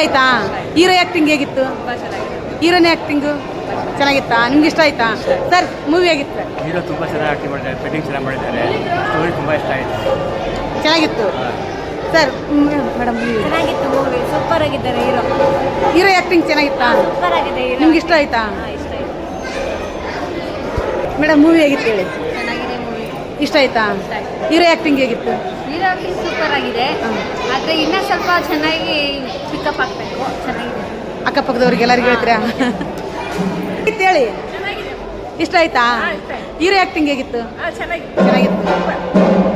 ಆಯ್ತಾ? Hero acting ಹೇಗಿತ್ತು? ಹೀರೋನೇ ಆ್ಯಕ್ಟಿಂಗು ಚೆನ್ನಾಗಿತ್ತಾ? ನಿಮ್ಗೆ ಇಷ್ಟ ಆಯ್ತಾ? ಸರ್ ಮೂವಿ ಆಗಿತ್ತು ಹೀರೋ ತುಂಬ ಚೆನ್ನಾಗಿ ಆ್ಯಕ್ಟಿಂಗ್ ಮಾಡಿದ್ದಾರೆ ಫಿಟ್ಟಿಂಗ್ ಚೆನ್ನಾಗಿ ಮಾಡಿದ್ದಾರೆ. ಸ್ಟೋರಿ ತುಂಬ ಇಷ್ಟ ಆಯಿತು. ಚೆನ್ನಾಗಿತ್ತು? ಸರ್ ಮೇಡಮ್ ಚೆನ್ನಾಗಿತ್ತು ಮೂವಿ ಸೂಪರ್ ಆಗಿದ್ದಾರೆ ಹೀರೋ. ಹೀರೋ ಆ್ಯಕ್ಟಿಂಗ್ ಚೆನ್ನಾಗಿತ್ತಾ? ಸೂಪರ್ ಆಗಿದೆ ನಿಮ್ಗೆ ಇಷ್ಟ ಆಯ್ತಾ? ಇಷ್ಟ ಆಯ್ತು. ಮೇಡಮ್ ಮೂವಿ ಹೇಗಿತ್ತು ಹೇಳಿ? ಚೆನ್ನಾಗಿದೆ ಮೂವಿ ಇಷ್ಟ ಆಯ್ತಾ? ಹೀರೋ ಆ್ಯಕ್ಟಿಂಗ್ ಹೇಗಿತ್ತು? ಹೀರೋ ಸೂಪರ್ ಆಗಿದೆ. ಆದರೆ ಇನ್ನೂ ಸ್ವಲ್ಪ ಚೆನ್ನಾಗಿ ಪಿಕಪ್ ಆಗಬೇಕು. ಚೆನ್ನಾಗಿದೆ. ಅಕ್ಕಪಕ್ಕದವ್ರಿಗೆ ಎಲ್ಲರಿಗೂ ಹೇಳ್ತೀರಾ? ಹೇಳಿ ಇಷ್ಟ ಆಯ್ತಾ? ಹೀರೋ ಆ್ಯಕ್ಟಿಂಗ್ ಹೇಗಿತ್ತು? ಚೆನ್ನಾಗಿತ್ತು.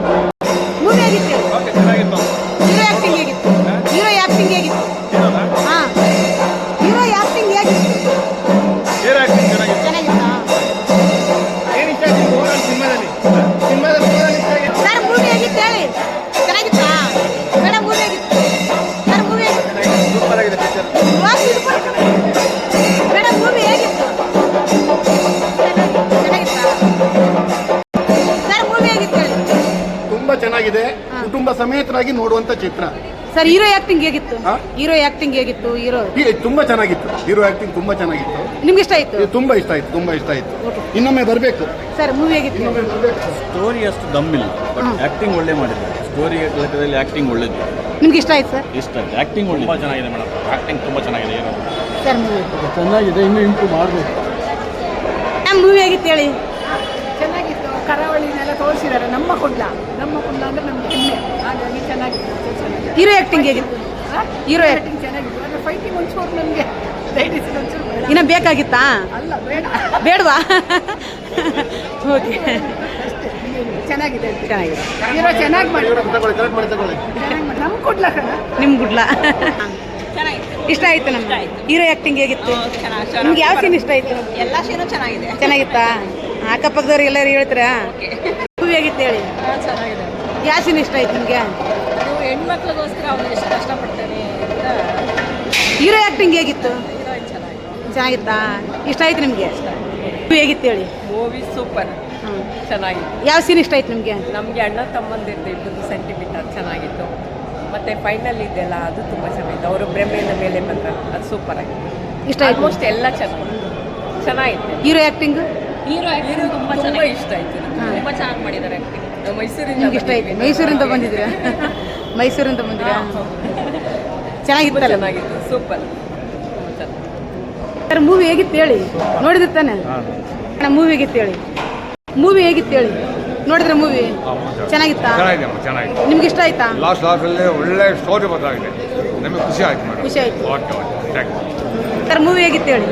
ಕುಟುಂಬ ಸಮೇತರಾಗಿ ನೋಡುವಂತ ಚಿತ್ರ. ಸರ್ ಹೀರೋ ಆಕ್ಟಿಂಗ್ ಹೇಗಿತ್ತು? ಹಾ? ಹೀರೋ ಆಕ್ಟಿಂಗ್ ಹೇಗಿತ್ತು? ಹೀರೋ ಈ ತುಂಬಾ ಚೆನ್ನಾಗಿತ್ತು. ಹೀರೋ ಆಕ್ಟಿಂಗ್ ತುಂಬಾ ಚೆನ್ನಾಗಿತ್ತು. ನಿಮ್ಗೆ ಇಷ್ಟ ಆಯ್ತು? ಇದು ತುಂಬಾ ಇಷ್ಟ ಆಯ್ತು ತುಂಬಾ ಇಷ್ಟ ಆಯ್ತು. ಇನ್ನೊಮ್ಮೆ ಬರಬೇಕು. ಸರ್ ಮೂವಿ ಹೇಗಿತ್ತು? ಸ್ಟೋರಿ ಅಷ್ಟು ದಮ್ಮಿಲ್ಲ ಬಟ್. ಆಕ್ಟಿಂಗ್ ಒಳ್ಳೆ ಮಾಡಿದ್ರು. ಸ್ಟೋರಿ ಲೆಕ್ಕದಲ್ಲಿ ಆಕ್ಟಿಂಗ್ ಒಳ್ಳೇದು. ನಿಮ್ಗೆ ಇಷ್ಟ ಆಯ್ತು ಸರ್ ಇಷ್ಟ ಆಯ್ತು. ಆಕ್ಟಿಂಗ್ ಒಳ್ಳೆ ತುಂಬಾ ಚೆನ್ನಾಗಿದೆ ಮೇಡಮ್ ಆಕ್ಟಿಂಗ್ ತುಂಬಾ ಚೆನ್ನಾಗಿದೆ ಏನೋ ಸರ್ ಮೂವಿ ಚೆನ್ನಾಗಿದೆ ಇನ್ನೂ ಇಂಪ್ರೂವ್ ಮಾಡಬೇಕು. ಮ್ಯಾಮ್ ಮೂವಿ ಹೇಗಿತ್ತು ಹೇಳಿ ಚೆನ್ನಾಗಿತ್ತು ಕರಾವಳಿನೆಲ್ಲ ತೋರಿಸಿದ್ದಾರೆ ನಮ್ಮ ಕುಂಡ್ಲ ನಮ್ಮ ಕುಂಡ್ಲ ಅಂದ್ರೆ ನಮ್ಗೆ ಹೆಮ್ಮೆ ಹಾಗಾಗಿ ಚೆನ್ನಾಗಿತ್ತು ಚೆನ್ನಾಗಿದೆ. ಹೀರೋ ಆ್ಯಕ್ಟಿಂಗ್ ಹೇಗಿತ್ತು ಹೀರೋ ಆ್ಯಕ್ಟಿಂಗ್ ಚೆನ್ನಾಗಿತ್ತು. ಆದರೆ ಫೈಟಿಂಗ್ ಒಂಚೂರು ನನಗೆ ಲೇಡೀಸ್ ಒಂಚೂರು ಬೇಡ. ಇನ್ನ ಬೇಕಾಗಿತ್ತಾ? ಅಲ್ಲ ಬೇಡ. ಬೇಡವಾ? ಓಕೆ ಅಷ್ಟೇ ಚೆನ್ನಾಗಿದೆ ಚೆನ್ನಾಗಿದೆ. ಹೀರೋ ಚೆನ್ನಾಗಿ ಮಾಡಿದ್ರು. ತಗೊಳ್ಳಿ ಕರೆಕ್ಟ್ ಮಾಡಿ ತಗೊಳ್ಳಿ. ಚೆನ್ನಾಗಿ ಮಾಡಿ. ನಮ್ಮ ಕುಂಡ್ಲ ಕಣ? ನಿಮ್ ಗುಡ್ಲ ಇಷ್ಟ ಆಯ್ತು ನಮ್ಗೆ? ಹೀರೋ ಆ್ಯಕ್ಟಿಂಗ್ ಹೇಗಿತ್ತು? ನಿಮ್ಗೆ ಯಾವ ಸೀನ್ ಇಷ್ಟ ಆಯ್ತು? ಎಲ್ಲ ಸೀನು ಚೆನ್ನಾಗಿದೆ. ಚೆನ್ನಾಗಿತ್ತಾ? ಅಕ್ಕಪಕ್ಕದವ್ರು ಎಲ್ಲರೂ ಹೇಳ್ತೀರಾ? ಮೂವಿ ಹೇಗಿತ್ತು ಹೇಳಿ? ಚೆನ್ನಾಗಿದೆ. ಯಾವ ಸೀನ್ ಇಷ್ಟ ಆಯ್ತು ನಿಮಗೆ? ಅದು ಹೆಣ್ಮಕ್ಳಿಗೋಸ್ಕರ ಅವ್ನು ಎಷ್ಟು ಕಷ್ಟಪಡ್ತಾನೆ ಅಂತ ಹೀರೋ ಆ್ಯಕ್ಟಿಂಗ್ ಹೇಗಿತ್ತು? ಹೀರೋಯಿನ್ ಚೆನ್ನಾಗಿತ್ತಾ. ಇಷ್ಟ ಆಯ್ತು ನಿಮಗೆ? ಹೇಗಿತ್ತು ಹೇಳಿ? ಮೂವಿ ಸೂಪರ್ ಹ್ಞೂ ಚೆನ್ನಾಗಿತ್ತು. ಯಾವ ಸೀನ್ ಇಷ್ಟ ಆಯ್ತು ನಿಮಗೆ? ನಮಗೆ ಅಣ್ಣ ತಮ್ಮಂದಿರ್ದು ಸೆಂಟಿಫಿಕ್ ಅದು ಚೆನ್ನಾಗಿತ್ತು. ಮತ್ತು ಫೈನಲ್ ಇದೆಲ್ಲ ಅದು ತುಂಬ ಚೆನ್ನಾಗಿತ್ತು. ಅವರು ಬ್ರಹ್ಮೆಯಿಂದ ಮೇಲೆ ಬಂದ್ರಲ್ಲ ಅದು ಸೂಪರ್ ಆಗಿತ್ತು. ಇಷ್ಟ ಆಯ್ತು ಆಲ್ಮೋಸ್ಟ್ ಎಲ್ಲ ಚೆನ್ನಾಗಿತ್ತು. ಚೆನ್ನಾಗಿತ್ತು. ಹೀರೋ ಆ್ಯಕ್ಟಿಂಗ್ ಹೀರೋ ಹೀರೋ ತುಂಬ ಚೆನ್ನಾಗಿ ಇಷ್ಟ ಆಯಿತು. ತುಂಬ ಚೆನ್ನಾಗಿ ಮಾಡಿದ್ದಾರೆ ಆ್ಯಕ್ಟಿಂಗ್ ನಿಮ್ಗೆ ಇಷ್ಟ ಆಯ್ತು? ಮೈಸೂರಿಂದ ಬಂದಿದ್ದೀರಾ? ಮೈಸೂರಿಂದ ಬಂದಿರಾ ಚೆನ್ನಾಗಿತ್ತಲ್ಲ? ಚೆನ್ನಾಗಿತ್ತು. ಸೂಪರ್ ಸರ್ ಮೂವಿ ಹೇಗಿತ್ತು ಹೇಳಿ? ನೋಡಿದ್ರೆ ತಾನೆ? ಮೂವಿ ಹೇಗಿತ್ತು ಹೇಳಿ? ಮೂವಿ ಹೇಗಿತ್ತು ಹೇಳಿ? ನೋಡಿದ್ರೆ ಮೂವಿ ಚೆನ್ನಾಗಿತ್ತಾ. ಚೆನ್ನಾಗಿದೆ ಚೆನ್ನಾಗಿದೆ. ನಿಮ್ಗೆ ಇಷ್ಟ ಆಯ್ತಾ? ಲಾಸ್ಟ್ ಲಾಸ್ಟ್ ಒಳ್ಳೆ ಸ್ಟೋರಿ ಬದಲಾಗಿದೆ ನಮಗೆ ಖುಷಿ ಆಯ್ತು ಖುಷಿ ಆಯ್ತು. Okay okay thank you sir movie ಹೇಗಿತ್ತು ಹೇಳಿ?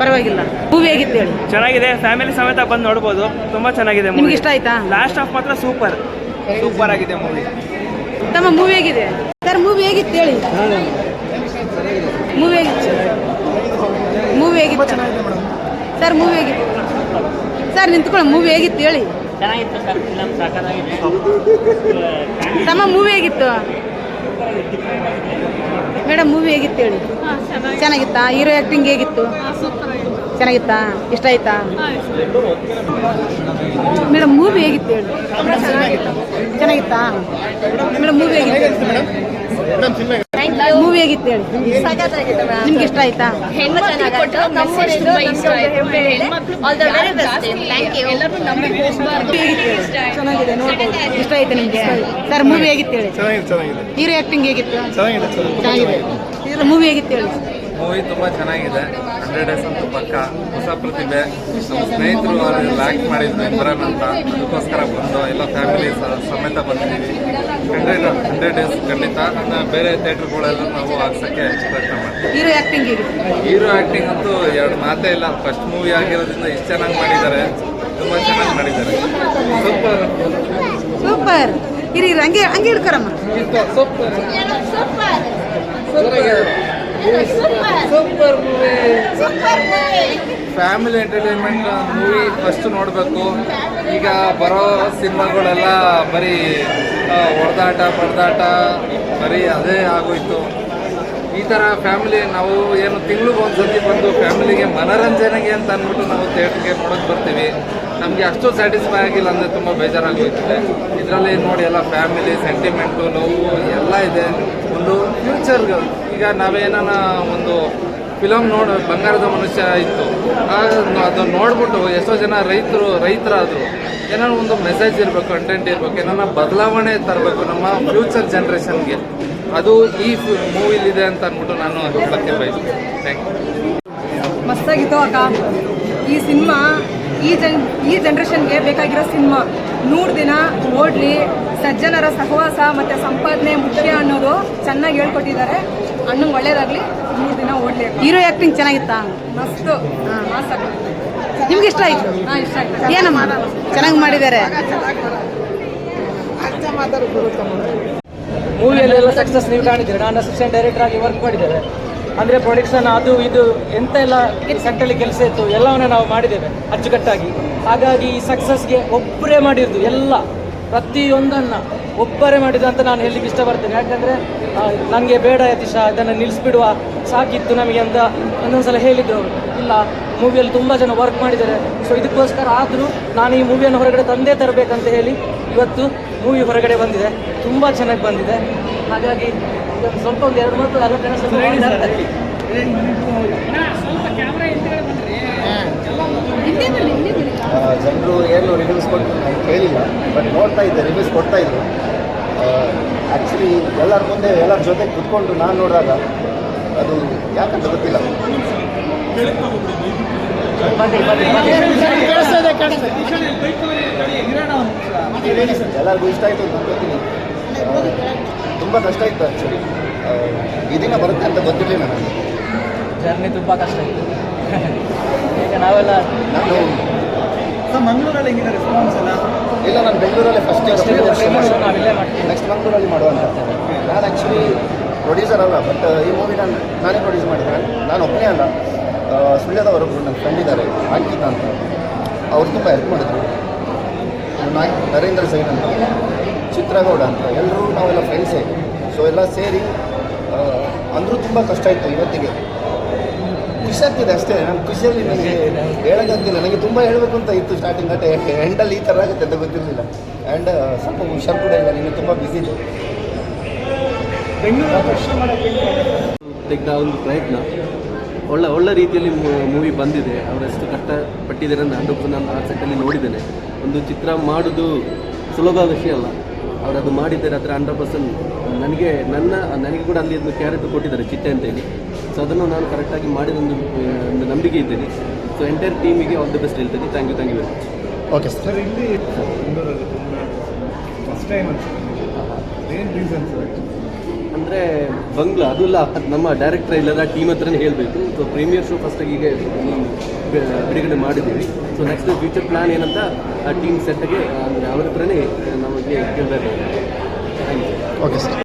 ಪರವಾಗಿಲ್ಲ. ಮೂವಿ ಹೇಗಿತ್ತು ಹೇಳಿ? ಚೆನ್ನಾಗಿದೆ. ಫ್ಯಾಮಿಲಿ ಸಮೇತ ಬಂದು ನೋಡ್ಬೋದು. ತುಂಬ ಚೆನ್ನಾಗಿದೆ ನಿಮ್ಗೆ ಇಷ್ಟ ಆಯ್ತಾ? ಲಾಸ್ಟ್ ಆಫ್ ಮಾತ್ರ ಸೂಪರ್ ಸೂಪರ್ ಆಗಿದೆ ಮೂವಿ ತಮ್ಮ ಮೂವಿ ಹೇಗಿದೆ? ಸರ್ ಮೂವಿ ಹೇಗಿತ್ತು ಹೇಳಿ? ಮೂವಿ ಹೇಗಿತ್ತು? ಮೂವಿ ಹೇಗಿತ್ತು? ಸರ್ ಮೂವಿ ಹೇಗಿತ್ತು? ಸರ್ ನಿಂತ್ಕೊಳ್ಳಿ. ಮೂವಿ ಹೇಗಿತ್ತು ಹೇಳಿ? ಚೆನ್ನಾಗಿತ್ತು ಸರ್ ಫಿಲಮ್ ಸಾಕಾಗಿತ್ತು ತಮ್ಮ ಮೂವಿ ಹೇಗಿತ್ತು? ಮೇಡಮ್ ಮೂವಿ ಹೇಗಿತ್ತು ಹೇಳಿ? ಚೆನ್ನಾಗಿತ್ತಾ. ಹೀರೋ ಆ್ಯಕ್ಟಿಂಗ್ ಹೇಗಿತ್ತು? ಚೆನ್ನಾಗಿತ್ತಾ? ಇಷ್ಟ ಆಯ್ತಾ? ಮೇಡಮ್ ಮೂವಿ ಹೇಗಿತ್ತು ಹೇಳಿ? ಚೆನ್ನಾಗಿತ್ತಾ. ಮೇಡಮ್ ಮೂವಿ ಹೇಗಿತ್ತು ಮೂವಿ ಆಗಿತ್ತು ಹೇಳಿ. ನಿಮ್ಗೆ ಇಷ್ಟ ಆಯ್ತಾ? ಚೆನ್ನಾಗಿದೆ ನೋಡ್ಬೋದು. ಇಷ್ಟ ಆಯ್ತಾ ನಿಮ್ಗೆ? ಸರ್ ಮೂವಿ ಹೇಗಿತ್ತು ಹೇಳಿ. ಹೀರೋ ಆಕ್ಟಿಂಗ್ ಹೇಗಿತ್ತು? ಚೆನ್ನಾಗಿದೆ ಚೆನ್ನಾಗಿದೆ. ಮೂವಿ ಹೇಗಿತ್ತು ಹೇಳಿ? ಮೂವಿ ತುಂಬ ಚೆನ್ನಾಗಿದೆ. ಹಂಡ್ರೆಡ್ ಡೇಸ್ ಅಂತೂ ಪಕ್ಕ. ಹೊಸ ಪ್ರತಿಭೆ. ನಮ್ಮ ಸ್ನೇಹಿತರು ಲ್ಯಾಕ್ ಆ್ಯಕ್ಟ್ ಮಾಡಿದ್ದು ಇಬ್ಬರನ್ ಅಂತ. ಅದಕ್ಕೋಸ್ಕರ ಬಂದು ಎಲ್ಲ ಫ್ಯಾಮಿಲಿ ಸಮೇತ ಬಂದಿದ್ದೀವಿ. ಹಂಡ್ರೆಡ್ ಹಂಡ್ರೆಡ್ ಡೇಸ್ ಖಂಡಿತ. ಅದನ್ನ ಬೇರೆ ಥಿಯೇಟ್ರ್ಗಳೆಲ್ಲ ನಾವು ಹಾಕ್ಸೋಕ್ಕೆ ಪ್ರಯತ್ನ ಮಾಡ್ತೀವಿ. ಹೀರೋ ಆ್ಯಕ್ಟಿಂಗ್ ಹೇಗಿತ್ತು ಹೀರೋ ಆ್ಯಕ್ಟಿಂಗ್ ಅಂತೂ ಎರಡು ಮಾತೇ ಇಲ್ಲ. ಫಸ್ಟ್ ಮೂವಿ ಆಗಿರೋದ್ರಿಂದ ಇಷ್ಟು ಚೆನ್ನಾಗಿ ಮಾಡಿದ್ದಾರೆ. ತುಂಬ ಚೆನ್ನಾಗಿ ಮಾಡಿದ್ದಾರೆ. ಸೂಪರ್ ಸೂಪರ್ ಇರಿ ಇರಿ, ಹಂಗೆ ಹಂಗೆ ಹಿಡ್ಕೊರಮ್ಮ super super movie. Family entertainment movie first ನೋಡಬೇಕು. ಈಗ ಬರೋ ಸಿನಿಮಾಗಳೆಲ್ಲ ಬರೀ ಹೊಡೆದಾಟ ಬಡ್ದಾಟ ಬರೀ ಅದೇ ಆಗೋಯ್ತು. ಈ ಥರ ಫ್ಯಾಮಿಲಿ ನಾವು ಏನು ತಿಂಗ್ಳಿಗೆ ಒಂದು ಬಂದು ಫ್ಯಾಮಿಲಿಗೆ ಮನರಂಜನೆಗೆ ಅಂತ ಅಂದ್ಬಿಟ್ಟು ನಾವು ಥಿಯೇಟ್ರಿಗೆ ನೋಡೋಕೆ ಬರ್ತೀವಿ. ನಮಗೆ ಅಷ್ಟು ಸ್ಯಾಟಿಸ್ಫೈ ಆಗಿಲ್ಲ ಅಂದರೆ ತುಂಬ ಬೇಜಾರಾಗಿ ಹೋಗ್ತದೆ ಇದರಲ್ಲಿ ನೋಡಿ ಎಲ್ಲ ಫ್ಯಾಮಿಲಿ ಸೆಂಟಿಮೆಂಟು ನೋವು ಎಲ್ಲ ಇದೆ. ಒಂದು ಫ್ಯೂಚರ್ ಈಗ ನಾವೇನಾನ ಒಂದು ಫಿಲಮ್ ನೋಡ, ಬಂಗಾರದ ಮನುಷ್ಯ ಇತ್ತು. ಅದನ್ನು ಅದು ನೋಡ್ಬಿಟ್ಟು ಎಷ್ಟೋ ಜನ ರೈತರು, ರೈತರಾದರು ಏನಾದ್ರು ಒಂದು ಮೆಸೇಜ್ ಇರಬೇಕು ಕಂಟೆಂಟ್ ಇರಬೇಕು ಏನಾರ ಬದಲಾವಣೆ ತರಬೇಕು ನಮ್ಮ ಫ್ಯೂಚರ್ ಜನ್ರೇಷನ್ಗೆ ಅದು ಈ ಮೂವಿಲಿದೆ ಅಂತ ಅಂದ್ಬಿಟ್ಟು ನಾನು ಹೇಳಕ್ಕೆ ಬಯಸ್ತೀನಿ. ಥ್ಯಾಂಕ್ ಯು ಮಸ್ತಾಗಿತ್ತು ಅಕ್ಕ. ಈ ಸಿನಿಮಾ ಈ ಜನ್ ಈ ಜನ್ರೇಷನ್ಗೆ ಬೇಕಾಗಿರೋ ಸಿನಿಮಾ. ನೂರು ದಿನ ಓಡ್ಲಿ ಸಜ್ಜನರ ಸಹವಾಸ ಮತ್ತು ಸಂಪಾದನೆ ಮುಖ್ಯ ಅನ್ನೋದು ಚೆನ್ನಾಗಿ ಹೇಳ್ಕೊಟ್ಟಿದ್ದಾರೆ. ಅಣ್ಣಂಗೆ ಒಳ್ಳೇದಾಗಲಿ ನೂರು ದಿನ ಓಡ್ಲಿ ಹೀರೋ ಆ್ಯಕ್ಟಿಂಗ್ ಚೆನ್ನಾಗಿತ್ತಾ? ಮಸ್ತು. ಮಾಸಾಕ ನಿಮ್ಗೆ ಇಷ್ಟ ಆಯ್ತು? ಹಾಂ ಇಷ್ಟ ಆಯ್ತು ಏನಮ್ಮ? ಚೆನ್ನಾಗಿ ಮಾಡಿದ್ದಾರೆ. ಮೂವಿಯಲ್ಲೆಲ್ಲ ಸಕ್ಸಸ್ ನೀವು ಕಾಣಿದ್ದೀರಿ ನಾನು ಅಸಿಸ್ಟೆಂಟ್ ಡೈರೆಕ್ಟರ್ ಆಗಿ ವರ್ಕ್ ಮಾಡಿದ್ದೇವೆ. ಅಂದರೆ ಪ್ರೊಡಕ್ಷನ್ ಅದು ಇದು ಎಂತ ಎಲ್ಲ ಸೆಂಟ್ರಲ್ಲಿ ಕೆಲಸ ಇತ್ತು ಎಲ್ಲವನ್ನ ನಾವು ಮಾಡಿದ್ದೇವೆ ಅಚ್ಚುಕಟ್ಟಾಗಿ. ಹಾಗಾಗಿ ಈ ಸಕ್ಸಸ್ಗೆ ಒಬ್ಬರೇ ಮಾಡಿರೋದು ಎಲ್ಲ. ಪ್ರತಿಯೊಂದನ್ನು ಒಬ್ಬರೇ ಮಾಡಿದ್ದು ಅಂತ ನಾನು ಹೇಳಲಿಕ್ಕೆ ಇಷ್ಟಪಡ್ತೇನೆ. ಯಾಕಂದರೆ ನನಗೆ ಬೇಡ ಯತೀಶ ಇದನ್ನು ನಿಲ್ಲಿಸ್ಬಿಡುವ ಸಾಕಿತ್ತು ನಮಗೆ ಅಂತ ಒಂದೊಂದ್ಸಲ ಹೇಳಿದ್ರು ಅವರು. ಇಲ್ಲ ಮೂವಿಯಲ್ಲಿ ತುಂಬ ಜನ ವರ್ಕ್ ಮಾಡಿದ್ದಾರೆ. ಸೊ ಇದಕ್ಕೋಸ್ಕರ ಆದರೂ ನಾನು ಈ ಮೂವಿಯನ್ನು ಹೊರಗಡೆ ತಂದೇ ತರಬೇಕಂತ ಹೇಳಿ ಇವತ್ತು ಮೂವಿ ಹೊರಗಡೆ ಬಂದಿದೆ. ತುಂಬ ಚೆನ್ನಾಗಿ ಬಂದಿದೆ. ಹಾಗಾಗಿ ಸ್ವಲ್ಪ ಒಂದು ಎರಡು ಮಾತು. ಜನರು ಏನು ರಿವ್ಯೂಸ್ ಕೊಟ್ಟು ನಾನು ಕೇಳಿಲ್ಲ ಬಟ್ ನೋಡ್ತಾ ಇದ್ದೆ ರಿವ್ಯೂಸ್ ಕೊಡ್ತಾ ಇದ್ರು. ಆ್ಯಕ್ಚುಲಿ ಎಲ್ಲರ ಮುಂದೆ ಎಲ್ಲರ ಜೊತೆ ಕುತ್ಕೊಂಡು ನಾನು ನೋಡಿದಾಗ ಅದು ಯಾಕಂತ ಗೊತ್ತಿಲ್ಲ. ಎಲ್ಲರಿಗೂ ಇಷ್ಟ ಆಯಿತು ಅಂತ ಗೊತ್ತೀನಿ ತುಂಬ ಕಷ್ಟ ಇತ್ತು ಆ್ಯಕ್ಚುಲಿ ಈ ದಿನ ಬರುತ್ತೆ ಅಂತ ಗೊತ್ತಿರಲಿಲ್ಲ ನನಗೆ. ಜರ್ನಿ ತುಂಬ ಕಷ್ಟ ಇತ್ತು. ಈಗ ನಾವೆಲ್ಲ ನಾನು ಮಂಗಳೂರಲ್ಲಿ ಹೆಂಗಿದೆ ರೆಸ್ಪಾನ್ಸ್ ಎಲ್ಲ? ಇಲ್ಲ ನಾನು ಬೆಂಗಳೂರಲ್ಲಿ ಫಸ್ಟ್ ಇಯರ್ ನೆಕ್ಸ್ಟ್ ಮಂಗಳೂರಲ್ಲಿ ಮಾಡುವಂತ ನಾನು ಆ್ಯಕ್ಚುಲಿ ಪ್ರೊಡ್ಯೂಸರ್ ಅಲ್ಲ ಬಟ್ ಈ ಮೂವಿ ನಾನು ನಾನೇ ಪ್ರೊಡ್ಯೂಸ್ ಮಾಡಿದ್ದೆ. ನಾನು ಒಬ್ಬನೇ ಅಲ್ಲ. ಸುಳ್ಯದವರೊಬ್ಬರು ನನ್ನ ಫ್ರೆಂಡ್ ಇದ್ದಾರೆ ಅಂಕಿತ ಅಂತ. ಅವ್ರು ತುಂಬ ಹೆಲ್ಪ್ ಮಾಡಿದ್ರು. ನಾಯ್ ನರೇಂದ್ರ ಸೈನ್ ಅಂತ ಚಿತ್ರಗೌಡ ಅಂತ ಎಲ್ಲರೂ ನಾವೆಲ್ಲ ಫ್ರೆಂಡ್ಸೇ ಸೊ ಎಲ್ಲ ಸೇರಿ ಅಂದರೂ ತುಂಬ ಕಷ್ಟ ಇತ್ತು ಇವತ್ತಿಗೆ. ಖುಷಿ ಆಗ್ತಿದೆ ಅಷ್ಟೇ ನಾನು ಖುಷಿಯಲ್ಲಿ ನನಗೆ ಹೇಳೋಕ್ಕಾಗ್ತಿಲ್ಲ ನನಗೆ ತುಂಬ ಹೇಳಬೇಕು ಅಂತ ಇತ್ತು ಸ್ಟಾರ್ಟಿಂಗ್ ಬಟ್ ಎಂಡಲ್ಲಿ ಈ ಥರ ಆಗುತ್ತೆ ಅಂತ ಗೊತ್ತಿರಲಿಲ್ಲ. ಆ್ಯಂಡ್ ಸ್ವಲ್ಪ ಹುಷಾರು ಕೂಡ ಇಲ್ಲ ನಿಮಗೆ ತುಂಬ ಬ್ಯುಸಿ ಇದೆ ತೆಗೆದ ಒಂದು ಪ್ರಯತ್ನ. ಒಳ್ಳೆ ಒಳ್ಳೆ ರೀತಿಯಲ್ಲಿ ಮೂವಿ ಬಂದಿದೆ. ಅವರೆಷ್ಟು ಕಷ್ಟಪಟ್ಟಿದ್ದಾರೆ ಅಂತ ಹಂಡ್ರೆಡ್ ನಾನು ಆ ಸೆಟ್ಟಲ್ಲಿ ನೋಡಿದ್ದೇನೆ. ಒಂದು ಚಿತ್ರ ಮಾಡೋದು ಸುಲಭ ವಿಷಯ ಅಲ್ಲ. ಅವರು ಅದು ಮಾಡಿದ್ದಾರೆ ಅದರ ಹಂಡ್ರೆಡ್ ಪರ್ಸೆಂಟ್ ನನಗೆ ನನ್ನ ನನಗೆ ಕೂಡ ಅಲ್ಲಿ ಒಂದು ಕ್ಯಾರೆಕ್ಟರ್ ಕೊಟ್ಟಿದ್ದಾರೆ ಚಿಟ್ಟೆ ಅಂತೇಳಿ. ಸೊ ಅದನ್ನು ನಾನು ಕರೆಕ್ಟಾಗಿ ಮಾಡಿದ ಒಂದು ನಂಬಿಕೆ ಇದ್ದೇನೆ. ಸೊ ಎಂಟೈರ್ ಟೀಮಿಗೆ ಆಲ್ ದಿ ಬೆಸ್ಟ್ ಹೇಳ್ತೇನೆ. Thank you thank you very much okay sir ಇಲ್ಲಿ ಫಸ್ಟ್ ಟೈಮ್ ಏನು ರೀಸನ್ಸ್ ಅಂದರೆ ಬಂಗ್ಲಾ ಅದು ಇಲ್ಲ ಅದು ನಮ್ಮ ಡೈರೆಕ್ಟರ್ ಇಲ್ಲದ ಟೀಮ್ ಹತ್ರನೇ ಹೇಳಬೇಕು. ಸೊ ಪ್ರೀಮಿಯರ್ ಶೋ ಫಸ್ಟಾಗಿ ಈಗ ಬಿಡುಗಡೆ ಮಾಡಿದ್ದೀವಿ. ಸೊ ನೆಕ್ಸ್ಟ್ ಫ್ಯೂಚರ್ ಪ್ಲ್ಯಾನ್ ಏನಂತ ಆ ಟೀಮ್ ಸೆಟ್ಗೆ ಅವ್ರ ಹತ್ರನೇ ನಮಗೆ ಕೇಳಬೇಕು ಓಕೆ ಸರ್